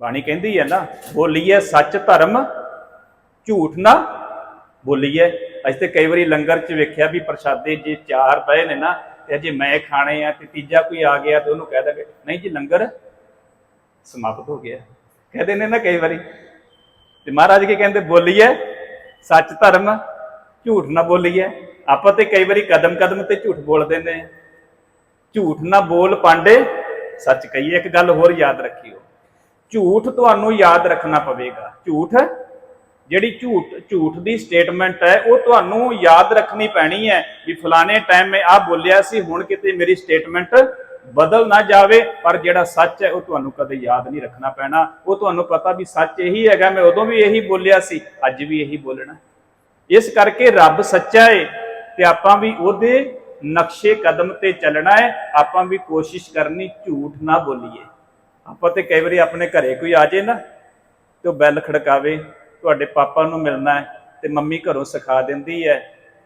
ਬਾਣੀ ਕਹਿੰਦੀ ਹੈ ਨਾ, ਬੋਲੀਏ ਸੱਚ ਧਰਮ, ਝੂਠ ਨਾ ਬੋਲੀਏ। ਅਸੀਂ ਤੇ ਕਈ ਵਾਰੀ ਲੰਗਰ 'ਚ ਵੇਖਿਆ ਵੀ ਪ੍ਰਸ਼ਾਦੇ ਜੇ ਚਾਰ ਪਏ ਨੇ ਨਾ, ਤੇ ਅਜੇ ਮੈਂ ਖਾਣੇ ਆ ਤੇ ਤੀਜਾ ਕੋਈ ਆ ਗਿਆ ਤੇ ਉਹਨੂੰ ਕਹਿ ਦਾਂਗੇ, ਨਹੀਂ ਜੀ ਲੰਗਰ ਸਮਾਪਤ ਹੋ ਗਿਆ। ਕਹਦੇ ਨੇ ਨਾ ਕਈ ਵਾਰੀ। ਤੇ ਮਹਾਰਾਜ ਕੀ ਕਹਿੰਦੇ, ਬੋਲੀਏ ਸੱਚ ਧਰਮ, ਝੂਠ ਨਾ ਬੋਲੀਏ। ਆਪਾਂ ਤੇ ਕਈ ਵਾਰੀ ਕਦਮ ਕਦਮ ਤੇ ਝੂਠ ਬੋਲਦੇ ਨੇ ਝੂਠ ਨਾ ਬੋਲ ਪਾਂਡੇ, ਸੱਚ ਕਹੀਏ, ਇੱਕ ਗੱਲ ਹੋਰ ਯਾਦ ਰੱਖਿਓ। ਝੂਠ ਤੁਹਾਨੂੰ ਯਾਦ ਰੱਖਣਾ ਪਵੇਗਾ। ਝੂਠ, ਜਿਹੜੀ ਝੂਠ ਝੂਠ ਦੀ ਸਟੇਟਮੈਂਟ ਹੈ, ਉਹ ਤੁਹਾਨੂੰ ਯਾਦ ਰੱਖਣੀ ਪੈਣੀ ਹੈ ਵੀ ਫਲਾਣੇ ਟਾਈਮ ਮੈਂ ਆਹ ਬੋਲਿਆ ਸੀ, ਹੁਣ ਕਿਤੇ ਮੇਰੀ ਸਟੇਟਮੈਂਟ ਬਦਲ ਨਾ ਜਾਵੇ, ਪਰ ਜਿਹੜਾ ਸੱਚ ਹੈ, ਉਹ ਤੁਹਾਨੂੰ ਕਦੇ ਯਾਦ ਨਹੀਂ ਰੱਖਣਾ ਪੈਣਾ। ਉਹ ਤੁਹਾਨੂੰ ਪਤਾ ਵੀ ਸੱਚ ਇਹੀ ਹੈਗਾ, ਮੈਂ ਉਦੋਂ ਵੀ ਇਹੀ ਬੋਲਿਆ ਸੀ, ਅੱਜ ਵੀ ਇਹੀ ਬੋਲਣਾ। ਇਸ ਕਰਕੇ ਰੱਬ ਸੱਚਾ ਹੈ ਤੇ ਆਪਾਂ ਵੀ ਉਹਦੇ ਨਕਸ਼ੇ ਕਦਮ ਤੇ ਚੱਲਣਾ ਹੈ ਆਪਾਂ ਵੀ ਕੋਸ਼ਿਸ਼ ਕਰਨੀ ਝੂਠ ਨਾ ਬੋਲੀਏ। ਆਪਾਂ ਤੇ ਕਈ ਵਾਰੀ ਆਪਣੇ ਘਰੇ ਕੋਈ ਆ ਜੇ ਨਾ, ਤੇ ਉਹ ਬੈਲ ਖੜਕਾਵੇ, ਤੁਹਾਡੇ ਪਾਪਾ ਨੂੰ ਮਿਲਣਾ ਹੈ, ਤੇ ਮੰਮੀ ਘਰੋਂ ਸਿਖਾ ਦਿੰਦੀ ਹੈ,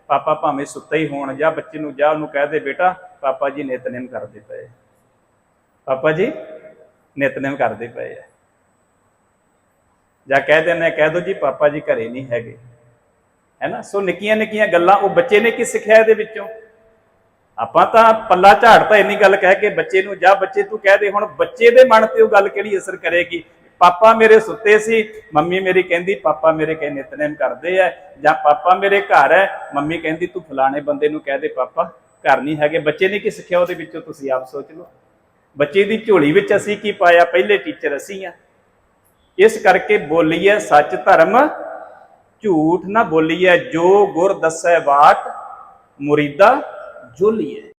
ਪਾਪਾ ਭਾਵੇਂ ਸੁੱਤਾ ਹੀ ਹੋਣ, ਜਾਂ ਬੱਚੇ ਨੂੰ ਜਾ ਉਹਨੂੰ ਕਹਿ ਦੇ, ਬੇਟਾ, ਪਾਪਾ ਜੀ ਨਿਤਨੇਮ ਕਰਦੇ ਪਏ ਪਾਪਾ ਜੀ ਨਿਤਨੇਮ ਕਰਦੇ ਪਏ ਆ। ਜਾਂ ਕਹਿ ਦਿੰਦੇ ਕਹਿ ਦੋ ਜੀ, ਪਾਪਾ ਜੀ ਘਰੇ ਨਹੀਂ ਹੈਗੇ। ਹੈਨਾ ਸੋ ਨਿੱਕੀਆਂ ਨਿੱਕੀਆਂ ਗੱਲਾਂ, ਉਹ ਬੱਚੇ ਨੇ ਕੀ ਸਿੱਖਿਆ ਇਹਦੇ ਵਿੱਚੋਂ? ਆਪਾਂ ਤਾਂ ਪੱਲਾ ਝਾੜ ਤਾਂ ਇੰਨੀ ਗੱਲ ਕਹਿ ਕੇ ਬੱਚੇ ਨੂੰ, ਜਾ ਬੱਚੇ ਤੂੰ ਕਹਿ ਦੇ, ਹੁਣ ਬੱਚੇ ਦੇ ਮਨ ਤੇ ਉਹ ਗੱਲ ਕਿਹੜੀ ਅਸਰ ਕਰੇਗੀ? ਪਾਪਾ ਮੇਰੇ ਸੁੱਤੇ ਸੀ, ਮੰਮੀ ਮੇਰੀ ਕਹਿੰਦੀ, ਪਾਪਾ ਮੇਰੇ ਕਹੇ ਨਿਤਨੇਮ ਕਰਦੇ ਆ ਜਾਂ ਪਾਪਾ ਮੇਰੇ ਘਰ ਹੈ ਮੰਮੀ ਕਹਿੰਦੀ, ਤੂੰ ਫਲਾਣੇ ਬੰਦੇ ਨੂੰ ਕਹਿ ਦੇ ਪਾਪਾ, ਘਰ ਨਹੀਂ ਹੈਗੇ, ਬੱਚੇ ਨੇ ਕੀ ਸਿੱਖਿਆ ਉਹਦੇ ਵਿੱਚੋਂ, ਤੁਸੀਂ ਆਪ ਸੋਚ ਲਓ? ਬੱਚੇ ਦੀ ਝੋਲੀ ਵਿੱਚ ਅਸੀਂ ਕੀ ਪਾਇਆ? ਪਹਿਲੇ ਟੀਚਰ ਅਸੀਂ ਆ। ਇਸ ਕਰਕੇ ਬੋਲੀਏ ਸੱਚ ਧਰਮ, ਝੂਠ ਨਾ ਬੋਲੀਏ ਜੋ ਗੁਰ ਦੱਸੈ ਬਾਟ ਮੁਰੀਦਾ ঝুলিয়ে